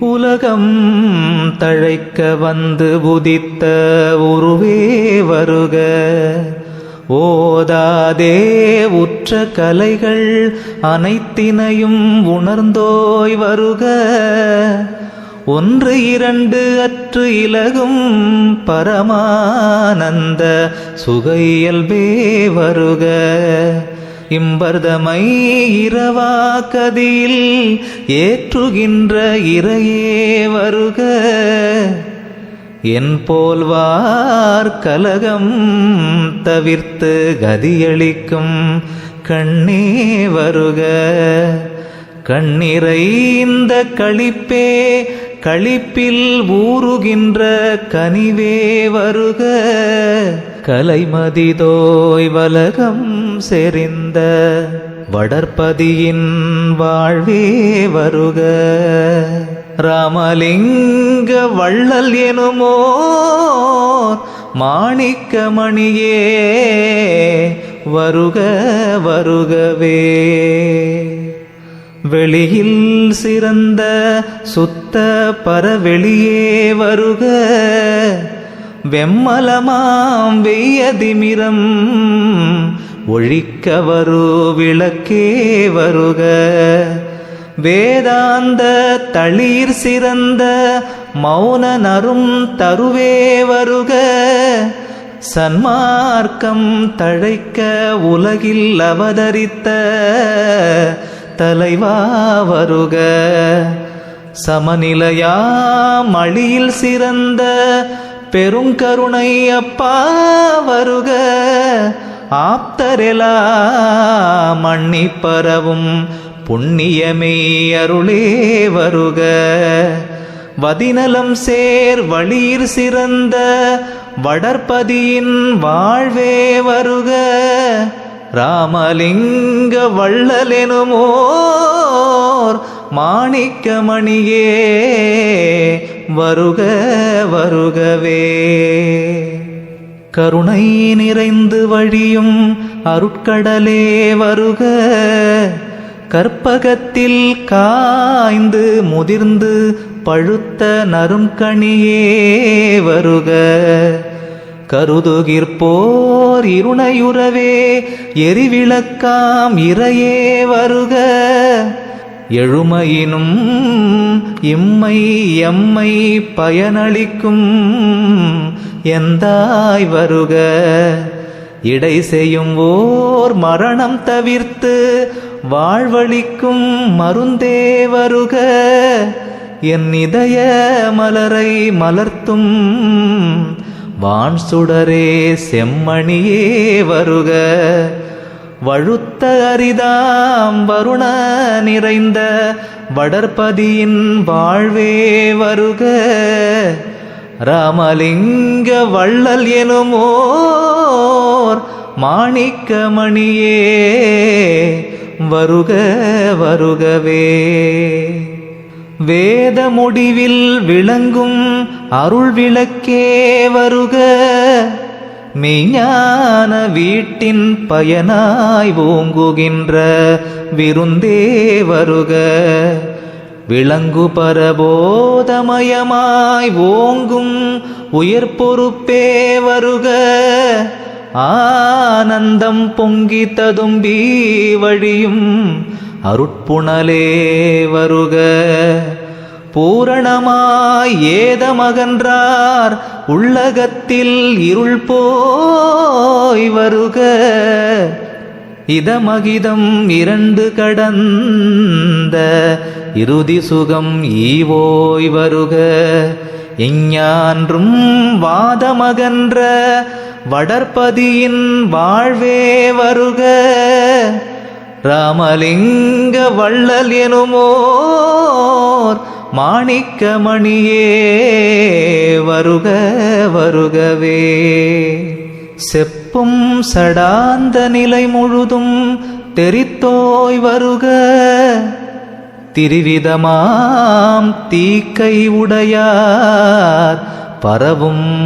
உலகம் தழைக்க வந்து உதித்த உருவே வருக. ஓதாதே உற்ற கலைகள் அனைத்தினையும் உணர்ந்தோய் வருக. ஒன்று இரண்டு அற்று இலகும் பரமானந்த சுகையல்பே வருக. இம்பர்தமை இரவா கதியில் ஏற்றுகின்ற இறையே வருக. என் போல்வார் கலகம் தவிர்த்து கதியளிக்கும் கண்ணே வருக. கண்ணிறைந்த களிப்பே களிப்பில் ஊறுகின்ற கனிவே வருக. கலைமதிதோய் வலகம் செறிந்த வடற்பதியின் வாழ்வே வருக. ராமலிங்க வள்ளல் எனுமோ மாணிக்கமணியே வருக வருகவே. வெளியில் சிறந்த சுத்த பரவெளியே வருக. வெம்மலமாம் வெய்யதிமிரம். ஒழிக்க வரு விளக்கே வருக. வேதாந்த தளிர் சிறந்த மௌன நரும் தருவே வருக. சன்மார்க்கம் தழைக்க உலகில் அவதரித்த தலைவா வருக. சமநிலையா மழியில் சிறந்த பெருங்கருணை அப்பா வருக. ஆப்தரெலா மண்ணி பரவும். புண்ணியமே அருளே வருக. வதிநலம் சேர் வழியிற் சிறந்த. வடற்பதியின் வாழ்வே வருக. ராமலிங்க வள்ளலெனுமோர் மாணிக்கமணியே வருக வருகவே. கருணை நிறைந்து வழியும் அருட்கடலே வருக. கற்பகத்தில் காய்ந்து முதிர்ந்து பழுத்த நறுங்கணியே வருக. கருதுகிற்போர் இருணையுறவே எரிவிளக்காம் இறையே வருக. எழுமையினும் இம்மை எம்மை பயனளிக்கும் எந்தாய் வருக. இடை செய்யும் ஓர் மரணம் தவிர்த்து வாழ்வழிக்கும் மருந்தே வருக. என் இதய மலரை மலர்த்தும் வான் சுடரே செம்மணியே வருக. வழுத்த அரிதாம் வருண நிறைந்த வடற்பதியின் வாழ்வே வருக. ராமலிங்க வள்ளல் எனுமோர் மாணிக்கமணியே வருக வருகவே. வேத முடிவில் விளங்கும் அருள் விளக்கே வருக. மெய்ஞான வீட்டின் பயனாய் ஓங்குகின்ற விருந்தே வருக விளங்கு பரபோதமயமாய் ஓங்கும் உயர் பொறுப்பே வருக. ஆனந்தம் பொங்கி ததும்பி வழியும் அருட்புணலே வருக. பூரணமாய் ஏதமகன்றார் உள்ளகத்தில் இருள் போய் வருக. இதமகிதம் இரண்டு கடந்த இறுதி சுகம் ஈவோய் வருக. எஞ்ஞான்றும் வாதமகன்ற வடற்பதியின் வாழ்வே வருக. ராமலிங்க வள்ளல் எனுமோ எனுமோர் மாணிக்கமணியே வருக வருகவே. செப்பும் சடாந்த நிலை முழுதும் தெரித்தோய் வருக. திருவிதமாம் தீக்கை உடையார் பரவும்